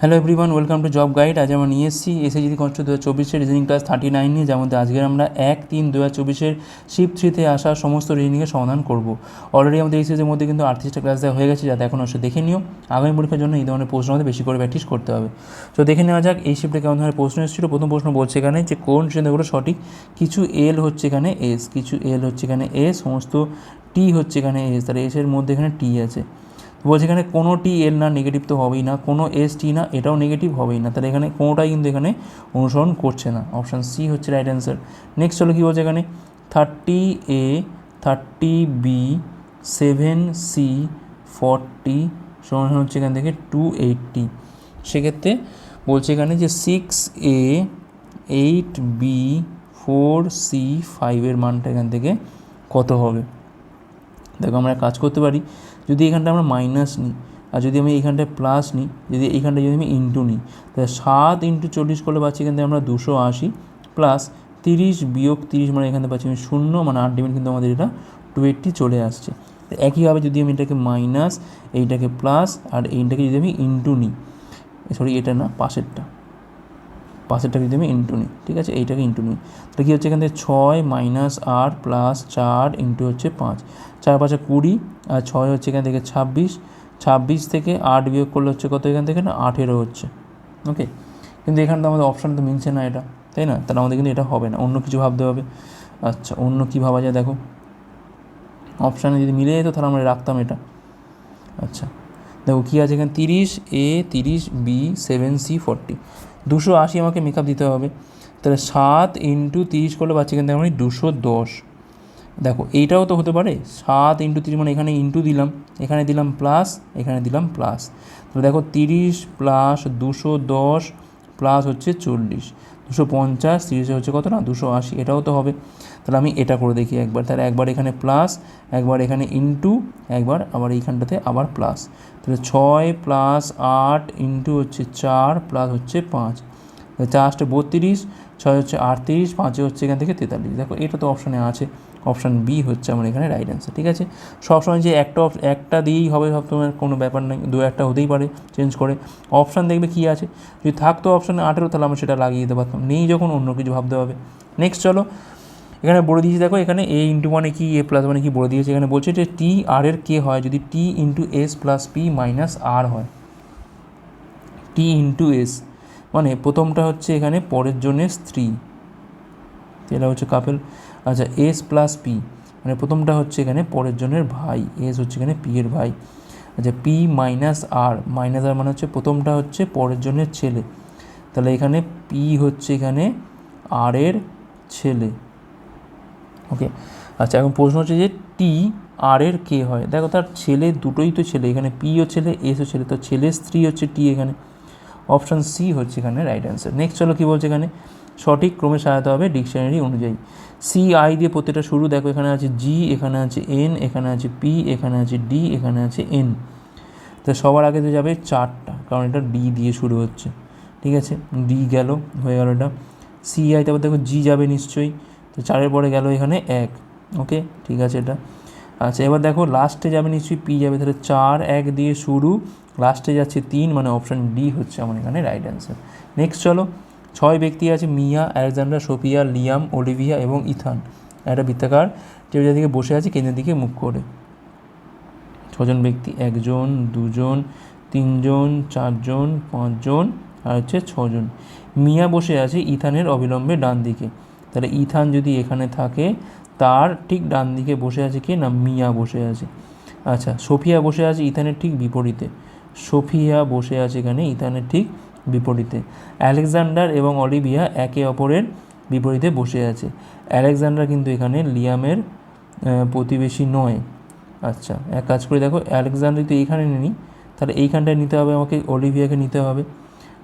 Hello everyone welcome to job guide আজ আমরা নিয়ে এসেছি এসএসজি কনস্ট দু হাজার চব্বিশের রিজনিং ক্লাস থার্টি নাইন নিয়ে, যার মধ্যে আজকের আমরা এক তিন দু হাজার চব্বিশের শিফট থ্রিতে আসা সমস্ত রিজনিংয়ের সমাধান করব। অলরেডি আমাদের এই সিরিজের মধ্যে কিন্তু আটত্রিশটা ক্লাস দেওয়া হয়ে গেছে, যাতে এখন অবশ্যই দেখে নিও। আগামী পরীক্ষার জন্য এই ধরনের প্রশ্ন আমাদের বেশি করে প্র্যাকটিস করতে হবে। তো দেখে নেওয়া যাক, এই শিফটে কেমন ধরনের প্রশ্ন এসেছিল। প্রথম প্রশ্ন বলছে এখানে যে কোন শ্রেণীগুলো সঠিক? কিছু এল হচ্ছে এখানে এস কিছু এল হচ্ছে এখানে এস সমস্ত টি হচ্ছে এখানে এস তাহলে এসের মধ্যে এখানে টি আছে। বলছে এখানে কোনো টি এল না নেগেটিভ তো হবেই না, কোনো এস টি না, এটাও নেগেটিভ হবেই না। তাহলে এখানে কোনোটাই কিন্তু এখানে অনুসরণ করছে না। অপশান সি হচ্ছে রাইট অ্যান্সার নেক্সট হলো কী বলছে এখানে? Thirty A thirty B seven C forty সমান হচ্ছে এখান থেকে টু এইটটি সেক্ষেত্রে বলছে এখানে যে six A eight B four C ফাইভের মানটা এখান থেকে কত হবে? দেখো আমরা কাজ করতে পারি। যদি এখানটা আমরা মাইনাস নিই, আর যদি আমি এইখানটায় প্লাস নিই, যদি এইখানটায় যদি আমি ইন্টু নিই, তাহলে সাত ইন্টু চল্লিশ করলে পাচ্ছি এখান থেকে আমরা দুশো আশি প্লাস তিরিশ বিয়োগ তিরিশ মানে এখান পাচ্ছি আমি শূন্য মানে আট ডিমেন্ট কিন্তু আমাদের এটা টু এইটটি চলে আসছে। তো একইভাবে যদি আমি এটাকে মাইনাস এইটাকে প্লাস আর এইটাকে যদি আমি ইন্টু নিই সরি এটা না, পাশেরটা। পাশেরটা যদি আমি ইন্টু নিই, ঠিক আছে? এইটাকে ইন্টু নিই। তাহলে কী হচ্ছে এখান থেকে ছয় মাইনাস আট প্লাস চার ইন্টু হচ্ছে পাঁচ। চার পাঁচে কুড়ি, আর ছয় হচ্ছে এখান থেকে ছাব্বিশ। ছাব্বিশ থেকে আট বিয়োগ করলে হচ্ছে কত এখান থেকে না? আঠেরো হচ্ছে। ওকে কিন্তু এখানে তো আমাদের অপশান তো মিলছে না এটা, তাই না? তাহলে আমাদের কিন্তু এটা হবে না। অন্য কিছু ভাবতে হবে। আচ্ছা অন্য কী ভাবা যায়? দেখো। অপশানে যদি মিলে যেত তাহলে আমরা রাখতাম এটা। আচ্ছা। দেখো কী আছে এখানে? তিরিশ এ তিরিশ বি সেভেন সি ফর্টি দুশো আশি আমাকে মেকআপ দিতে হবে। তাহলে সাত ইন্টু তিরিশ করলে পাচ্ছি কিন্তু আমি দুশো দশ। দেখো, এইটাও তো হতে পারে। সাত ইন্টু তিরিশ মানে এখানে ইন্টু দিলাম। এখানে দিলাম প্লাস, এখানে দিলাম প্লাস। তাহলে দেখো তিরিশ প্লাস দুশো দশ প্লাস হচ্ছে চল্লিশ। দুশো পঞ্চাশ, তিরিশে হচ্ছে কত না? দুশো আশি। এটাও তো হবে। তাহলে আমি এটা করে দেখি একবার। তাহলে একবার এখানে প্লাস একবার এখানে ইন্টু একবার আবার এইখানটাতে আবার প্লাস তাহলে ছয় প্লাস আট ইন্টু হচ্ছে চার প্লাস হচ্ছে পাঁচ। চার আসতে বত্রিশ, ছয় হচ্ছে আটত্রিশ, পাঁচে হচ্ছে এখান থেকে তেতাল্লিশ। দেখো, এটা তো অপশানে আছে। অপশান বি হচ্ছে আমার এখানে রাইট অ্যান্সার ঠিক আছে? সবসময় যে একটা একটা দিয়েই হবে সব তোমার কোনো ব্যাপার নেই দু একটা হতেই পারে চেঞ্জ করে। অপশান দেখবে কী আছে? যদি থাকতো অপশানে আঠেরো, তাহলে আমরা সেটা লাগিয়ে দিতে পারতাম। নেই যখন, অন্য কিছু ভাবতে হবে। নেক্সট চলো। এখানে বলে দিয়েছি, দেখো এখানে এ ইন্টু মানে কি এ প্লাস মানে কি বলে দিয়েছে, এখানে বলছে যে টি আর এর কে হয়, যদি T into S plus P minus R হয়। টি ইন্টু এস মানে প্রথমটা হচ্ছে এখানে, পরের জন্য স্ত্রী। এটা হচ্ছে কাপেল আচ্ছা এস প্লাস পি মানে প্রথমটা হচ্ছে এখানে, পরের জনের ভাই এস হচ্ছে এখানে পি এর ভাই। আচ্ছা P minus R minus R মানে হচ্ছে প্রথমটা হচ্ছে, পরের জনের ছেলে। তাহলে এখানে পি হচ্ছে এখানে আর এর ছেলে। ওকে আচ্ছা এখন প্রশ্ন হচ্ছে যে টি আর এর কে হয়? দেখো, তার ছেলে দুটোই তো ছেলে, এখানে পিও ছেলে এসও ছেলে, তো ছেলে স্ত্রী হচ্ছে টি এখানে। অপশান সি হচ্ছে এখানে রাইট অ্যান্সার নেক্সট চলো কী বলছে এখানে? সঠিক ক্রমে সাজাতে হবে ডিকশনারি অনুযায়ী। সি আই দিয়ে প্রত্যেকটা শুরু, দেখো, এখানে আছে জি এখানে আছে এন এখানে আছে পি এখানে আছে ডি এখানে আছে এন তো সবার আগে তো যাবে চারটা, কারণ এটা ডি দিয়ে শুরু হচ্ছে। ঠিক আছে? ডি গেল, হয়ে গেল এটা। সি আই তারপর দেখো জি যাবে নিশ্চয়ই। তো চারের পরে গেল এখানে এক, ওকে? ঠিক আছে এটা। আচ্ছা এবার দেখো লাস্টে যাবে নিশ্চয়ই পি যাবে, তাহলে চার, এক দিয়ে শুরু। লাস্টে যাচ্ছে তিন মানে অপশান ডি হচ্ছে আমার এখানে রাইট অ্যান্সার নেক্সট চলো, ছয় ব্যক্তি আছে, Mia Alexander Sophia, Liam Olivia এবং ইথান। একটা বৃত্তাকার টেবিলের দিকে বসে আছে, কেন্দ্রের দিকে মুখ করে। ছজন ব্যক্তি, একজন, দুজন, তিনজন, চারজন, পাঁচজন, আর হচ্ছে ছজন। মিয়া বসে আছে ইথানের অবিলম্বে ডান দিকে। তাহলে ইথান যদি এখানে থাকে, তার ঠিক ডান দিকে বসে আছে কে? না, মিয়া বসে আছে। আচ্ছা সোফিয়া বসে আছে ইথানের ঠিক বিপরীতে। সোফিয়া বসে আছে এখানে ইথানের ঠিক বিপরীতে। আলেকজান্ডার এবং অলিভিয়া একে অপরের বিপরীতে বসে আছে। আলেকজান্ডার কিন্তু এখানে লিয়ামের প্রতিবেশী নয়। আচ্ছা এক কাজ করে দেখো আলেকজান্ডার তো এইখানে নিই। তাহলে এইখানটায় নিতে হবে আমাকে, অলিভিয়াকে নিতে হবে।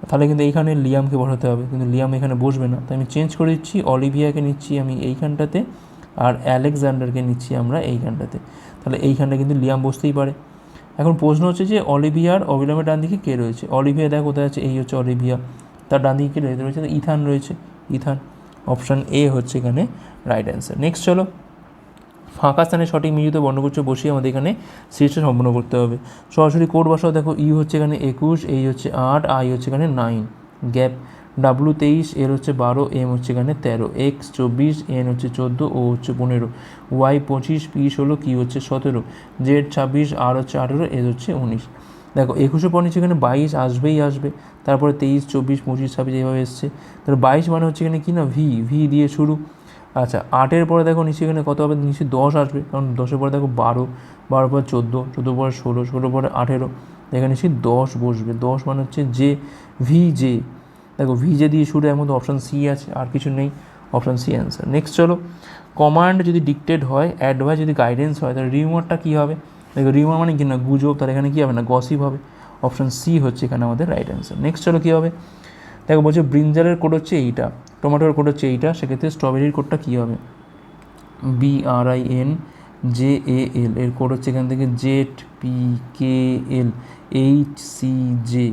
তাহলে কিন্তু এইখানে লিয়ামকে বসাতে হবে। কিন্তু লিয়াম এখানে বসবে না। তাই আমি চেঞ্জ করে দিচ্ছি, অলিভিয়াকে নিচ্ছি আমি এইখানটাতে আর অ্যালেকজান্ডারকে নিচ্ছি আমরা এইখানটাতে। তাহলে এইখানটা কিন্তু লিয়াম বসতেই পারে। এখন প্রশ্ন হচ্ছে যে অলিভিয়ার অবিলম্বে ডান দিকে কে রয়েছে? অলিভিয়া দেখো কোথায় আছে, এই হচ্ছে অলিভিয়া। তার ডান দিকে কে রয়েছে? রয়েছে ইথান রয়েছে। ইথান অপশান এ হচ্ছে এখানে রাইট অ্যান্সার নেক্সট চলো। ফাঁকা স্থানে সঠিক মিলিত বর্ণগুচ্ছ বসিয়ে আমাদের এখানে সিরিজটা সম্পূর্ণ করতে হবে। সরাসরি কোড বসাও, দেখো ই হচ্ছে এখানে একুশ এই হচ্ছে আট আই হচ্ছে এখানে নাইন গ্যাপ ডাব্লু তেইশ এর হচ্ছে বারো এম হচ্ছে এখানে তেরো। এক্স চব্বিশ এন হচ্ছে চোদ্দ ও হচ্ছে পনেরো। ওয়াই পঁচিশ পি ষোলো কি হচ্ছে সতেরো। জেড ছাব্বিশ আর হচ্ছে আঠেরো এস হচ্ছে উনিশ। দেখো একুশে পর নিচে এখানে বাইশ আসবেই আসবে। তারপরে তেইশ, চব্বিশ, পঁচিশ, ছাব্বিশ এইভাবে এসছে। তাহলে বাইশ মানে হচ্ছে এখানে কি না? ভি ভি দিয়ে শুরু। আচ্ছা আটের পরে দেখো নিচে এখানে কত হবে? নিচে দশ আসবে। কারণ দশের পরে দেখো বারো বারো পরে চোদ্দ চোদ্দ পরে ষোলো ষোলো পরে আঠেরো। এখানে নিচে দশ বসবে। দশ মানে হচ্ছে জে ভি জে দেখো ভি জে দিয়ে শুরু, এর মধ্যে অপশান সি আছে, আর কিছু নেই। অপশান সি অ্যান্সার নেক্সট চলো। কমান্ড যদি ডিক্টেড হয় অ্যাডভাইস যদি গাইডেন্স হয়, তাহলে রিউমারটা কী হবে? দেখো রিউমার মানে কি না? গুজব। তাহলে এখানে কী হবে না? গসিপ হবে। অপশান সি হচ্ছে এখানে আমাদের রাইট অ্যান্সার নেক্সট চলো কী হবে? দেখো বলছে ব্রিঞ্জালের কোড হচ্ছে এইটা। টমেটোর কোড হচ্ছে এইটা, সেক্ষেত্রে স্ট্রবেরির কোডটা কী হবে? B R I N J A L এর কোড হচ্ছে এখান থেকে Z P K L H C J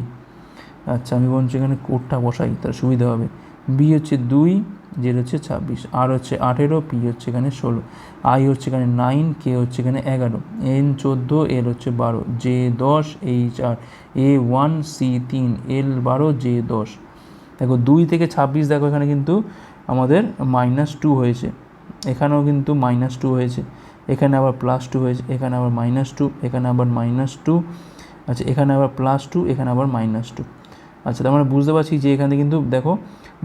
আচ্ছা আমি বলছি এখানে কোডটা বসাই তার সুবিধা হবে। বি হচ্ছে দুই জেড হচ্ছে ছাব্বিশ আর হচ্ছে আঠেরো পি হচ্ছে এখানে ষোলো আই হচ্ছে এখানে নাইন কে হচ্ছে এখানে এগারো এন চোদ্দ এল হচ্ছে বারো জে দশ H R A one C তিন এল বারো জে দশ। দেখো দুই থেকে ছাব্বিশ দেখো এখানে কিন্তু আমাদের মাইনাস টু হয়েছে। এখানেও কিন্তু মাইনাস টু হয়েছে। এখানে আবার প্লাস টু হয়েছে। এখানে আবার মাইনাস টু এখানে আবার মাইনাস টু আচ্ছা এখানে আবার প্লাস টু এখানে আবার মাইনাস টু আচ্ছা তার মানে বুঝতে পারছি যে এখানে কিন্তু দেখো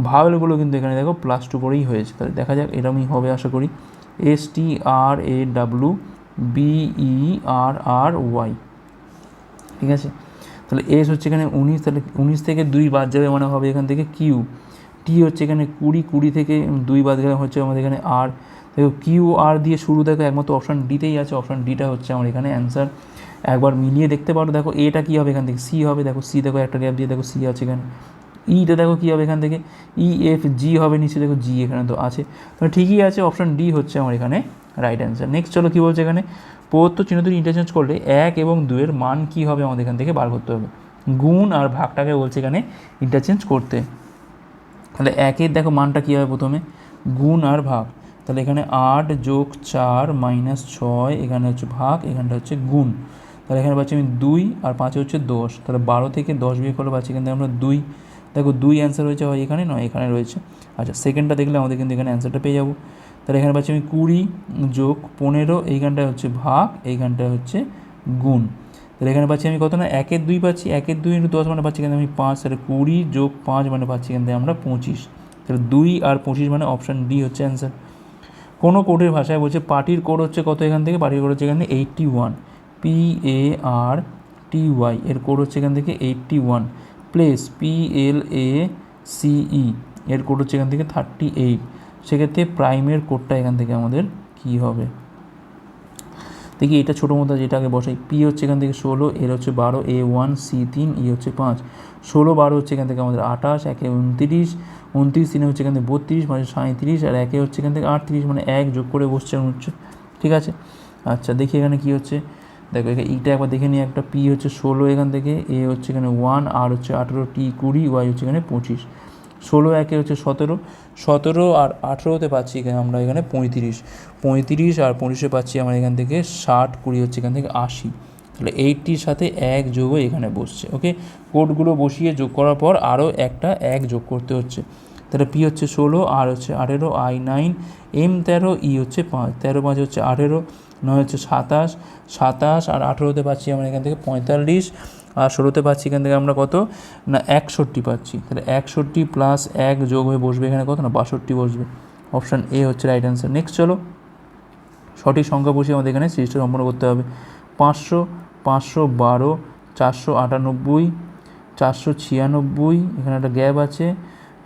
ভাওয়েলগুলো কিন্তু এখানে দেখো প্লাস টু করেই হয়েছে। তাহলে দেখা যাক এরকমই হবে আশা করি। S T R A W B E R R ঠিক আছে? তাহলে এস হচ্ছে এখানে উনিশ, তাহলে উনিশ থেকে দুই বাদ যাবে মানে হবে এখান থেকে কিউ টি হচ্ছে এখানে কুড়ি কুড়ি থেকে দুই বাদ গেলে হচ্ছে আমাদের এখানে আর দেখো কিউ আর দিয়ে শুরু দেখো, একমাত্র অপশান ডিতেই আছে অপশান ডিটা হচ্ছে আমার এখানে অ্যান্সার একবার মিলিয়ে দেখতে পারো, দেখো এটা কী হবে এখান থেকে? সি হবে, দেখো সি দেখো একটা গ্যাপ দিয়ে দেখো সি আছে এখানে। ইটা দেখো কী হবে এখান থেকে? ই এফ জি হবে নিচে, দেখো জি এখানে তো আছে। তাহলে ঠিকই আছে অপশান ডি হচ্ছে আমার এখানে রাইট অ্যান্সার নেক্সট চলো কী বলছে এখানে? প্রদত্ত চিহ্ন দুটি ইন্টারচেঞ্জ করলে এক এবং দুয়ের মান কী হবে আমাদের এখান থেকে বার করতে হবে। গুণ আর ভাগটাকে বলছে এখানে ইন্টারচেঞ্জ করতে। তাহলে একের দেখো মানটা কী হবে প্রথমে? গুণ আর ভাগ। তাহলে এখানে আট যোগ চার মাইনাস ছয়, এখানে হচ্ছে ভাগ, এখানটা হচ্ছে গুণ। তাহলে এখানে পাচ্ছি আমি দুই আর পাঁচে হচ্ছে দশ। তাহলে বারো থেকে দশ বিয়ে করলে পাচ্ছি থেকে আমরা দুই। দেখো দুই অ্যান্সার রয়েছে হয় এখানে, নয় এখানে রয়েছে। আচ্ছা সেকেন্ডটা দেখলে আমাদের কিন্তু এখানে অ্যান্সারটা পেয়ে যাব। তাহলে এখানে পাচ্ছি আমি কুড়ি যোগ পনেরো এইখানটায় হচ্ছে ভাগ এইখানটায় হচ্ছে গুণ। তাহলে এখানে পাচ্ছি আমি কত না? একের দুই পাচ্ছি, একের দুই ইন্টু দশ মানে পাচ্ছি এখানে আমি পাঁচ, তাহলে কুড়ি যোগ পাঁচ মানে পাচ্ছি থেকে আমরা পঁচিশ। তাহলে দুই আর পঁচিশ মানে অপশান ডি হচ্ছে অ্যান্সার। কোনো কোডের ভাষায় বলছে পার্টির কোড হচ্ছে কত এখান থেকে? পার্টির কোড হচ্ছে এখানে eighty one. P A R T Y, এর কোড হচ্ছে এখান থেকে eighty one. Place, P L A C E code হচ্ছে এখান থেকে থার্টি এইট। সেক্ষেত্রে প্রাইমের কোডটা এখান থেকে আমাদের কী হবে? দেখি এটা ছোটো মতো যেটা আগে বসাই পি হচ্ছে এখান থেকে ষোলো, এর হচ্ছে বারো এ ওয়ান সি তিন ই হচ্ছে পাঁচ। ষোলো, বারো হচ্ছে এখান থেকে আমাদের আঠাশ, একে উনতিরিশ, উনত্রিশ, তিনে হচ্ছে এখান থেকে বত্রিশ মানে সাঁত্রিশ আর একে হচ্ছে এখান থেকে আটত্রিশ মানে এক যোগ করে বসছে হচ্ছে ঠিক আছে? আচ্ছা দেখি এখানে কী হচ্ছে। দেখো, এখানে ইটা একবার দেখে নিই, একটা পি হচ্ছে ষোলো এখান থেকে এ হচ্ছে এখানে ওয়ান আর হচ্ছে আঠেরো টি কুড়ি ওয়াই হচ্ছে এখানে পঁচিশ। ষোলো, একে হচ্ছে সতেরো। সতেরো আর আঠেরোতে পাচ্ছি এখানে আমরা এখানে পঁয়ত্রিশ। পঁয়ত্রিশ আর পঁচিশে পাচ্ছি আমরা এখান থেকে ষাট, কুড়ি হচ্ছে এখান থেকে আশি। তাহলে এইটটির সাথে এক যোগও এখানে বসছে ওকে কোডগুলো বসিয়ে যোগ করার পর আরও একটা এক যোগ করতে হচ্ছে। তাহলে পি হচ্ছে ষোলো, আর হচ্ছে আঠেরো আই নাইন এম তেরো ই হচ্ছে পাঁচ। তেরো, পাঁচ হচ্ছে আঠেরো, নয় হচ্ছে সাতাশ। সাতাশ আর আঠেরোতে পাচ্ছি আমরা এখান থেকে পঁয়তাল্লিশ। আর ষোলোতে পাচ্ছি এখান থেকে আমরা কত? না, একষট্টি পাচ্ছি। তাহলে একষট্টি প্লাস এক যোগ হয়ে বসবে এখানে কত? না, বাষট্টি বসবে। অপশান এ হচ্ছে রাইট অ্যান্সার নেক্সট চলো। সঠিক সংখ্যা বসিয়ে আমাদের এখানে সিরিজটা সম্পন্ন করতে হবে। পাঁচশো পাঁচশো বারো, চারশো আটানব্বই, চারশো ছিয়ানব্বই, এখানে একটা গ্যাপ আছে।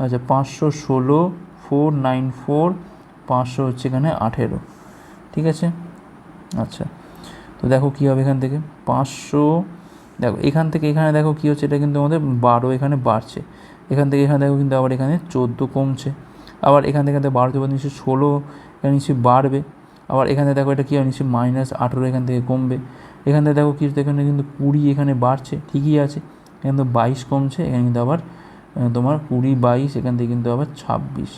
আচ্ছা পাঁচশো ষোলো ফোর নাইন ফোর পাঁচশো হচ্ছে এখানে আঠেরো। ঠিক আছে? আচ্ছা তো দেখো কী হবে এখান থেকে? পাঁচশো দেখো, এখান থেকে এখানে দেখো কী হচ্ছে, এটা কিন্তু আমাদের বারো এখানে বাড়ছে। এখান থেকে এখানে দেখো কিন্তু আবার এখানে চোদ্দ কমছে। আবার এখান থেকে বারো থেকে নিশ্চয়ই ষোলো, এখানে নিশ্চয়ই বাড়বে। আবার এখানে দেখো এটা কী হয় নিশ্চয়ই মাইনাস আঠেরো এখান থেকে কমবে। এখান থেকে দেখো কি এখানে কিন্তু কুড়ি এখানে বাড়ছে, ঠিকই আছে। এখানে তো বাইশ কমছে, এখানে কিন্তু আবার তোমার কুড়ি বাইশ, এখান থেকে কিন্তু আবার ছাব্বিশ,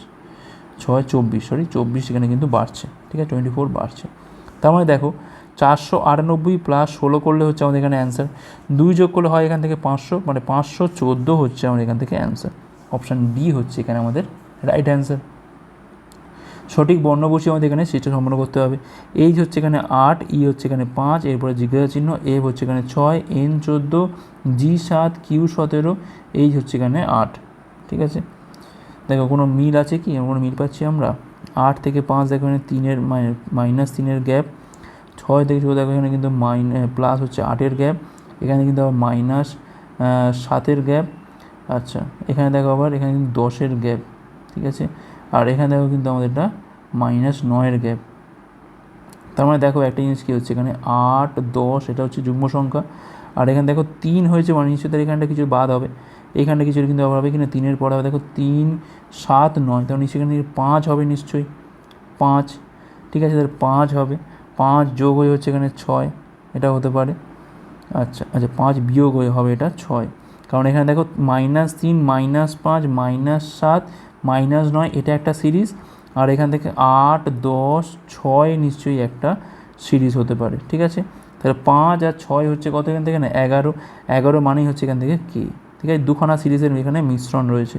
ছয় চব্বিশ সরি চব্বিশ এখানে কিন্তু বাড়ছে, ঠিক আছে টোয়েন্টি ফোর বাড়ছে। তার মানে দেখো চারশো আটানব্বই প্লাস ষোলো করলে হচ্ছে আমাদের এখানে অ্যান্সার দুই যোগ করলে হয় এখান থেকে পাঁচশো মানে পাঁচশো চোদ্দ হচ্ছে আমাদের এখান থেকে অ্যান্সার অপশান বি হচ্ছে এখানে আমাদের রাইট অ্যান্সার সঠিক বর্ণ বসিয়ে আমাদের এখানে সিস্টেম সম্পন্ন করতে হবে। এইচ হচ্ছে এখানে আট, ই হচ্ছে এখানে পাঁচ, এরপরে জিজ্ঞাসা চিহ্ন এফ হচ্ছে এখানে ছয়, এন চোদ্দ, জি সাত, কিউ সতেরো এইচ হচ্ছে এখানে আট। ঠিক আছে? দেখো, কোনো মিল আছে কি? কোনো মিল পাচ্ছি আমরা? আট থেকে পাঁচ দেখো এখানে তিনের মাইনাস তিনের গ্যাপ ছয় থেকে চোদ্দ দেখো, এখানে কিন্তু মাইন প্লাস হচ্ছে আটের গ্যাপ এখানে কিন্তু আবার মাইনাস সাতের গ্যাপ আচ্ছা এখানে দেখো আবার, এখানে কিন্তু দশের গ্যাপ ঠিক আছে? আর এখানে দেখো কিন্তু আমাদের এটা মাইনাস নয়ের গ্যাপ তার মানে দেখো একটা জিনিস কী হচ্ছে, এখানে আট, দশ, এটা হচ্ছে যুগ্ম সংখ্যা। আর এখানে দেখো তিন হয়েছে মানে নিশ্চয়ই তার এখানটা কিছু বাদ হবে। এখানটা কিছু কিন্তু আবার হবে কিনা তিনের পরে হবে। দেখো তিন, সাত, নয়, তার নিশ্চয়ই এখানে পাঁচ হবে নিশ্চয়ই। পাঁচ, ঠিক আছে, তাহলে পাঁচ হবে। পাঁচ যোগ হয়ে হচ্ছে এখানে ছয় এটা হতে পারে। আচ্ছা আচ্ছা পাঁচ বিয়োগ হয়ে হবে এটা ছয়। কারণ এখানে দেখো মাইনাস তিন মাইনাস পাঁচ মাইনাস সাত মাইনাস নয়, এটা একটা সিরিজ। আর এখান থেকে আট, দশ, ছয় নিশ্চয়ই একটা সিরিজ হতে পারে, ঠিক আছে? তাহলে পাঁচ আর ছয় হচ্ছে কত এখান থেকে? না, এগারো। এগারো মানেই হচ্ছে এখান থেকে কে? ঠিক আছে? দুখানা সিরিজের এখানে মিশ্রণ রয়েছে।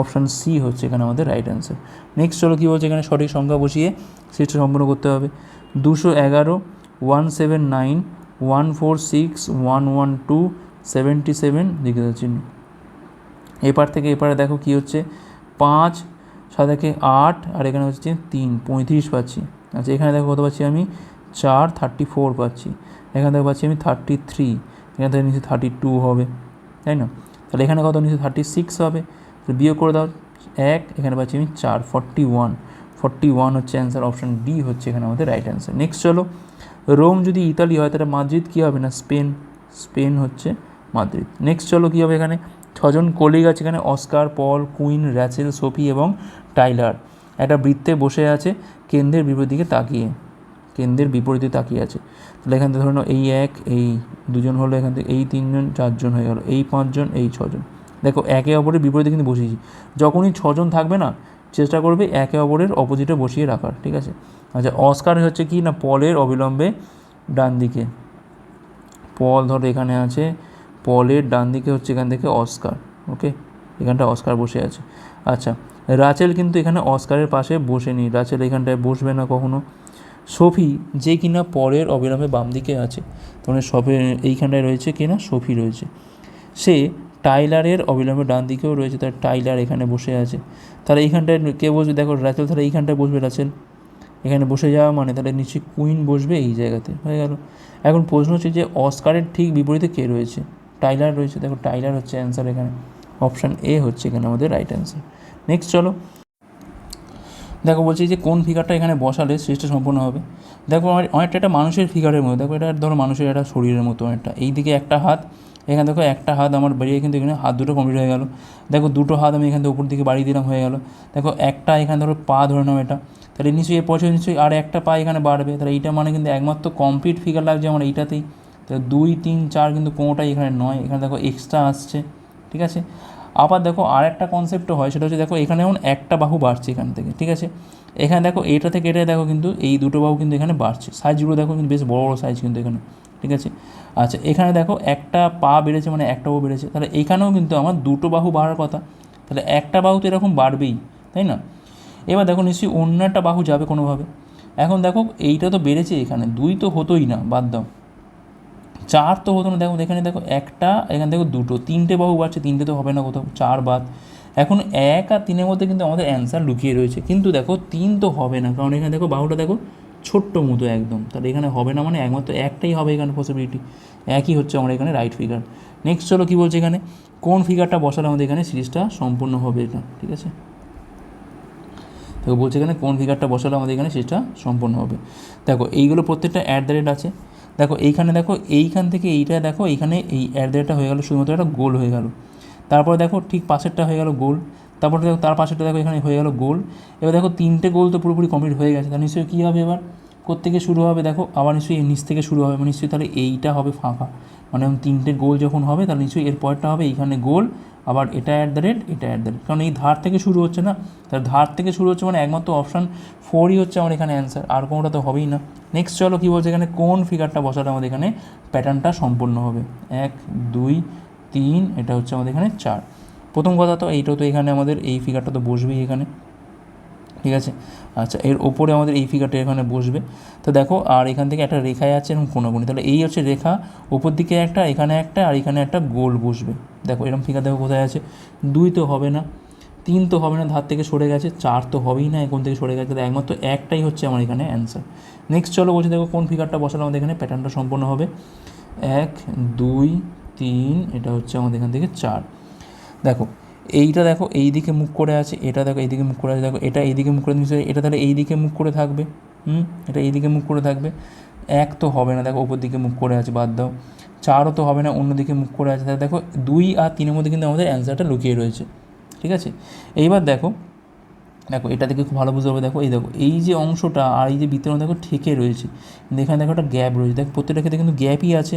অপশান সি হচ্ছে এখানে আমাদের রাইট অ্যান্সার নেক্সট চলো কী বলছে? এখানে সঠিক সংখ্যা বসিয়ে সিস্টেম সম্পূর্ণ করতে হবে। দুশো এগারো, one seven nine, one four six, one one two, seventy seven জিজ্ঞাসা চিহ্ন। এপার থেকে এপারে দেখো কী হচ্ছে? পাঁচ সাত একে আট, আর এখানে হচ্ছে তিন, পঁয়ত্রিশ পাচ্ছি। আচ্ছা এখানে দেখো কত পাচ্ছি আমি? চার থার্টি ফোর পাচ্ছি। এখানে দেখো পাচ্ছি আমি থার্টি থ্রি এখানে থেকে নিচে থার্টি টু হবে, তাই না? তাহলে এখানে কত নিচে? থার্টি সিক্স হবে। বিয়োগ করে দাও, এক, এখানে পাচ্ছি আমি চার ফর্টি ওয়ান ফর্টি ওয়ান হচ্ছে অ্যান্সার অপশান বি হচ্ছে এখানে আমাদের রাইট অ্যান্সার নেক্সট চলো, রোম যদি ইতালি হয়, তাহলে মাদ্রিদ কী হবে না? স্পেন স্পেন হচ্ছে মাদ্রিদ। নেক্সট চলো কী হবে এখানে? ছজন কলিগ আছে এখানে, Oscar, Paul, Quinn, Rachel, Sophie এবং টাইলার। একটা বৃত্তে বসে আছে, কেন্দ্রের বিপরীত দিকে তাকিয়ে, কেন্দ্রের বিপরীতে তাকিয়ে আছে। তাহলে এখান থেকে ধরুন এই এক, এই দুজন হলো এখান থেকে, এই তিনজন, চারজন হয়ে গেল, এই পাঁচজন, এই ছজন। দেখো, একে অপরের বিপরীতে কিন্তু বসিয়েছি যখনই ছজন থাকবে না চেষ্টা করবে একে অপরের অপোজিটে বসিয়ে রাখার, ঠিক আছে? আচ্ছা অস্কার হচ্ছে কি না পলের অবিলম্বে ডান দিকে? পল ধরো এখানে আছে, পলের ডান দিকে হচ্ছে এখান থেকে অস্কার ওকে এখানটা অস্কার বসে আছে। আচ্ছা রাচেল কিন্তু এখানে অস্কারের পাশে বসে নি রাচেল এখানটায় বসবে না কখনো? সফি যে কিনা পরের অবিলম্বে বাম দিকে আছে তখন সফি, এইখানটায় রয়েছে কিনা সফি রয়েছে। সে টাইলারের অবিলম্বে ডান দিকেও রয়েছে, তার টাইলার এখানে বসে আছে। তাহলে এইখানটায় কে বসবে? দেখো রাচেল তাহলে এইখানটায় বসবে রাচেল এখানে বসে যাওয়া মানে তাহলে নিশ্চয়ই কুইন বসবে এই জায়গাতে, হয়ে গেল। এখন প্রশ্ন হচ্ছে যে অস্কারের ঠিক বিপরীতে কে রয়েছে? টাইলার রয়েছে, দেখো টাইলার হচ্ছে অ্যান্সার এখানে। অপশান এ হচ্ছে এখানে আমাদের রাইট অ্যান্সার নেক্সট চলো। দেখো, বলছি যে কোন ফিগারটা এখানে বসালে সৃষ্টি সম্পূর্ণ হবে? দেখো অনেকটা একটা মানুষের ফিগারের মতো, দেখো, এটা ধরো মানুষের একটা শরীরের মতো অনেকটা। এই দিকে একটা হাত এখানে দেখো একটা হাত আমার বেরিয়ে কিন্তু এখানে হাত দুটো কমপ্লিট হয়ে গেল। দেখো দুটো হাত আমি এখান থেকে উপর দিকে বাড়িয়ে দিলাম, হয়ে গেল। দেখো একটা এখানে ধরো পা ধরে নাও এটা। তাহলে নিশ্চয়ই এর পয়সা নিশ্চয়ই আর একটা পা এখানে বাড়বে। তাহলে এইটা মানে কিন্তু একমাত্র কমপ্লিট ফিগার লাগছে আমার এইটাতেই। তাহলে দুই, তিন, চার কিন্তু কোনোটাই এখানে নয়। এখানে দেখো এক্সট্রা আসছে, ঠিক আছে? আবার দেখো আর একটা কনসেপ্টও হয়, সেটা হচ্ছে দেখো এখানে যেমন একটা বাহু বাড়ছে এখান থেকে, ঠিক আছে? এখানে দেখো এটা থেকে এটা দেখো কিন্তু এই দুটো বাহু কিন্তু এখানে বাড়ছে। সাইজগুলো দেখো কিন্তু বেশ বড় বড় সাইজ কিন্তু এখানে, ঠিক আছে? আচ্ছা এখানে দেখো একটা পা বেড়েছে মানে একটা বাহু বেড়েছে। তাহলে এখানেও কিন্তু আমার দুটো বাহু বাড়ার কথা। তাহলে একটা বাহু তো এরকম বাড়বেই, তাই না? এবার দেখো নিশ্চয়ই অন্য একটা বাহু যাবে কোনোভাবে। এখন দেখো এইটা তো বেড়েছে এখানে, দুই তো হতোই না, বাদ দাও। চার তো হতো না, দেখো এখানে দেখো একটা, এখানে দেখো দুটো, তিনটে বাহু বাড়ছে, তিনটে তো হবে না কোথাও, চার বাদ। এখন এক আর তিনের মধ্যে কিন্তু আমাদের অ্যান্সার লুকিয়ে রয়েছে। কিন্তু দেখো তিন তো হবে না, কারণ এখানে দেখো বাহুটা দেখো ছোট্ট মতো একদম। তাহলে এখানে হবে না মানে একমাত্র একটাই হবে এখানে পসিবিলিটি একই হচ্ছে আমার এখানে রাইট ফিগার নেক্সট চলো কী বলছে এখানে? কোন ফিগারটা বসালে আমাদের এখানে সিরিজটা সম্পূর্ণ হবে এটা, ঠিক আছে? দেখো, বলছে এখানে কোন ফিগারটা বসালে আমাদের এখানে সিরিজটা সম্পূর্ণ হবে। দেখো, এইগুলো প্রত্যেকটা অ্যাট দ্য রেট আছে। দেখো, এইখানে দেখো, এইখান থেকে এইটা দেখো, এইখানে এই অ্যাট দ্য রেটটা হয়ে গেলো, শুধুমাত্র একটা গোল হয়ে গেল। তারপরে দেখো, ঠিক পাশেরটা হয়ে গেল গোল তারপরে দেখো তার পাশেরটা দেখো এখানে হয়ে গেল গোল। এবার দেখো তিনটে গোল তো পুরোপুরি কমপ্লিট হয়ে গেছে। তাহলে নিশ্চয়ই কী হবে এবার? কোত্থেকে শুরু হবে দেখো? আবার নিশ্চয়ই নিচ থেকে শুরু হবে। মানে নিশ্চয়ই তাহলে এইটা হবে ফাঁকা। মানে তিনটে গোল যখন হবে, তাহলে নিশ্চয়ই এর পরেরটা হবে এইখানে গোল। আবার এটা অ্যাট দ্য রেট এটা অ্যাট দ্য রেট কারণ এই ধার থেকে শুরু হচ্ছে না? তার ধার থেকে শুরু হচ্ছে মানে একমাত্র অপশান ফোরই হচ্ছে আমার এখানে অ্যান্সার আর কোনোটা তো হবেই না। নেক্সট চলো কী বলছে এখানে? কোন ফিগারটা বসালে আমাদের এখানে প্যাটার্নটা সম্পূর্ণ হবে? এক, দুই, তিন, এটা হচ্ছে আমাদের এখানে চার। প্রথম কথা তো এইটাও তো এখানে আমাদের এই ফিগারটা তো বসবেই এখানে, ঠিক আছে? আচ্ছা এর ওপরে আমাদের এই ফিগারটা এখানে বসবে। তো দেখো, আর এখান থেকে একটা রেখায় আছে এরকম কোনোগুনি তাহলে এই হচ্ছে রেখা, ওপর দিকে একটা, এখানে একটা, আর এখানে একটা গোল বসবে। দেখো, এরকম ফিগার দেখো কোথায় আছে। দুই তো হবে না, তিন তো হবে না, ধার থেকে সরে গেছে, চার তো হবেই না, এখন থেকে সরে গেছে। তাহলে একমাত্র একটাই হচ্ছে আমার এখানে অ্যান্সার নেক্সট চলো বলছি, দেখো কোন ফিগারটা বসালে আমাদের এখানে প্যাটার্নটা সম্পূর্ণ হবে। এক, দুই, তিন, এটা হচ্ছে আমাদের এখান থেকে চার। দেখো, এইটা দেখো এই দিকে মুখ করে আছে, এটা দেখো এইদিকে মুখ করে আছে, দেখো এটা এইদিকে মুখ করে নিশ্চয়ই এটা তাহলে এই দিকে মুখ করে থাকবে, হুম? এটা এই দিকে মুখ করে থাকবে। এক তো হবে না, দেখো ওপর দিকে মুখ করে আছে, বাদ দাও। চারও তো হবে না অন্যদিকে মুখ করে আছে। তাহলে দেখো দুই আর তিনের মধ্যে কিন্তু আমাদের অ্যান্সারটা লুকিয়ে রয়েছে, ঠিক আছে? এইবার দেখো দেখো এটা থেকে খুব ভালো বুঝতে হবে দেখো এই দেখো, এই যে অংশটা আর এই যে বিতরণ দেখো ঠেকে রয়েছে। এখানে দেখো একটা গ্যাপ রয়েছে, দেখো প্রত্যেকটা ক্ষেত্রে কিন্তু গ্যাপই আছে।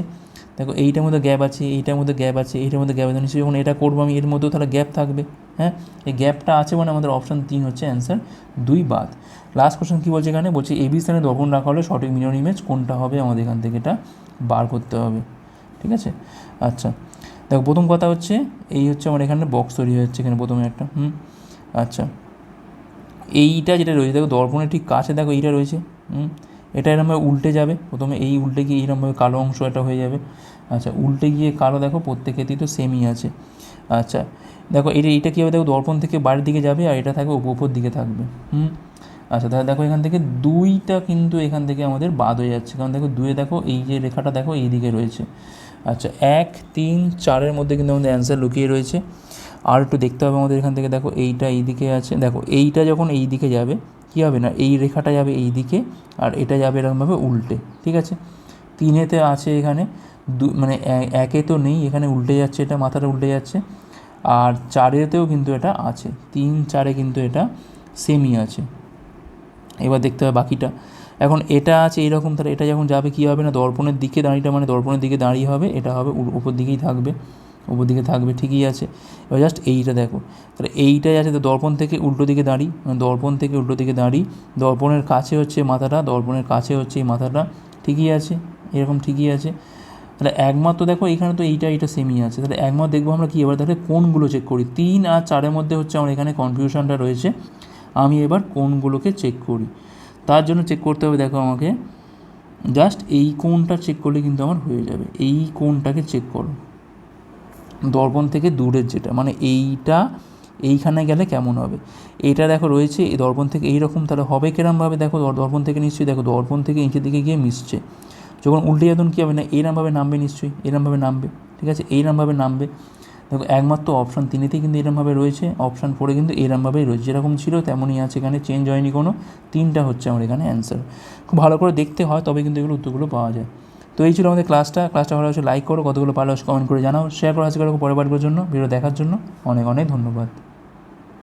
দেখো এইটার মধ্যে গ্যাপ আছে, এইটার মধ্যে গ্যাপ আছে, এইটার মধ্যে গ্যাপ আছে। নিশ্চয়ই যখন এটা করব আমি, এর মধ্যেও তাহলে গ্যাপ থাকবে হ্যাঁ? এই গ্যাপটা আছে মানে আমাদের অপশান তিন হচ্ছে অ্যান্সার দুই বাদ। লাস্ট কোশ্চেন কী বলছে এখানে? বলছে এবি স্থানে দর্পণ রাখা হলে সঠিক মিরর ইমেজ কোনটা হবে? আমাদের এখান থেকে এটা বার করতে হবে, ঠিক আছে? আচ্ছা দেখো প্রথম কথা হচ্ছে, এই হচ্ছে আমার এখানে বক্স তৈরি হচ্ছে এখানে প্রথমে একটা, হুম? আচ্ছা এইটা যেটা রয়েছে, দেখো দর্পণের ঠিক কাছে, দেখো এইটা রয়েছে, হুম? এটা এরমভাবে উল্টে যাবে। প্রথমে এই উল্টে গিয়ে এইরকমভাবে কালো অংশ এটা হয়ে যাবে। আচ্ছা উল্টে গিয়ে কালো দেখো প্রত্যেকেতেই তো সেমই আছে। আচ্ছা দেখো এটা এইটা কী হবে দেখো, দর্পণ থেকে বাড়ির দিকে যাবে আর এটা থাকবে উপর দিকে থাকবে, হুম? আচ্ছা তাহলে দেখো এখান থেকে দুইটা কিন্তু এখান থেকে আমাদের বাদ হয়ে যাচ্ছে। কারণ দেখো দুয়ে দেখো, এই যে রেখাটা দেখো, এই দিকে রয়েছে। আচ্ছা এক, তিন, চারের মধ্যে কিন্তু আমাদের অ্যান্সার লুকিয়ে রয়েছে। আর একটু দেখতে হবে আমাদের এখান থেকে, দেখো এইটা এই দিকে আছে। দেখো এইটা যখন এই দিকে যাবে কী হবে না? এই রেখাটা যাবে এই দিকে আর এটা যাবে এরকমভাবে উল্টে, ঠিক আছে? তিনেতে আছে এখানে দু মানে একে তো নেই, এখানে উল্টে যাচ্ছে, এটা মাথাটা উল্টে যাচ্ছে। আর চারেতেও কিন্তু এটা আছে, তিন চারে কিন্তু এটা সেমই আছে। এবার দেখতে হবে বাকিটা। এখন এটা আছে এরকম, তাহলে এটা যখন যাবে কী হবে না? দর্পণের দিকে দাঁড়িয়েটা মানে দর্পণের দিকে দাঁড়িয়ে হবে, এটা হবে উপর দিকেই থাকবে। উপর দিকে থাকবে, ঠিকই আছে। এবার জাস্ট এইটা দেখো। তাহলে এইটাই আছে তো দর্পণ থেকে উল্টো দিকে দাঁড়ি। মানে দর্পণ থেকে উল্টো দিকে দাঁড়ি। দর্পণের কাছে হচ্ছে মাথাটা, দর্পণের কাছে হচ্ছে এই মাথাটা, ঠিকই আছে? এরকম ঠিকই আছে। তাহলে একমাত্র দেখো এখানে তো এইটা এইটা সেমই আছে। তাহলে একমাত্র দেখব আমরা কী? এবার তাহলে কোনগুলো চেক করি। তিন আর চারের মধ্যে হচ্ছে আমার এখানে কনফিউশনটা রয়েছে। আমি এবার কোনগুলোকে চেক করি। তার জন্য চেক করতে হবে দেখো আমাকে। জাস্ট এই কোনটা চেক করলে কিন্তু আমার হয়ে যাবে। এই কোনটাকে চেক করো। দর্পণ থেকে দূরের যেটা মানে এইটা, এইখানে গেলে কেমন হবে? এটা দেখো রয়েছে, এই দর্পণ থেকে এইরকম তাহলে হবে কিরমভাবে? দেখো দর্পণ থেকে নিশ্চয়ই দেখো দর্পণ থেকে নিচের দিকে গিয়ে মিশছে। যখন উল্টে যখন কী হবে না? এরমভাবে নামবে নিশ্চয়ই এরমভাবে নামবে, ঠিক আছে? এইরমভাবে নামবে। দেখো একমাত্র অপশান তিনেতেই কিন্তু এরমভাবে রয়েছে অপশান ফোরে কিন্তু এরমভাবেই রয়েছে। যেরকম ছিল তেমনই আছে এখানে চেঞ্জ হয়নি কোনো, তিনটা হচ্ছে আমার এখানে অ্যান্সার খুব ভালো করে দেখতে হয়, তবে কিন্তু এগুলো উত্তরগুলো পাওয়া যায়। তো এই ছিল আমাদের ক্লাসটা ক্লাসটা ভালো হচ্ছে লাইক করো, কতগুলো পারলে কমেন্ট করে জানাও। শেয়ার করা আজকে পরের পাঠগুলোর জন্য ভিডিও দেখার জন্য। অনেক অনেক ধন্যবাদ।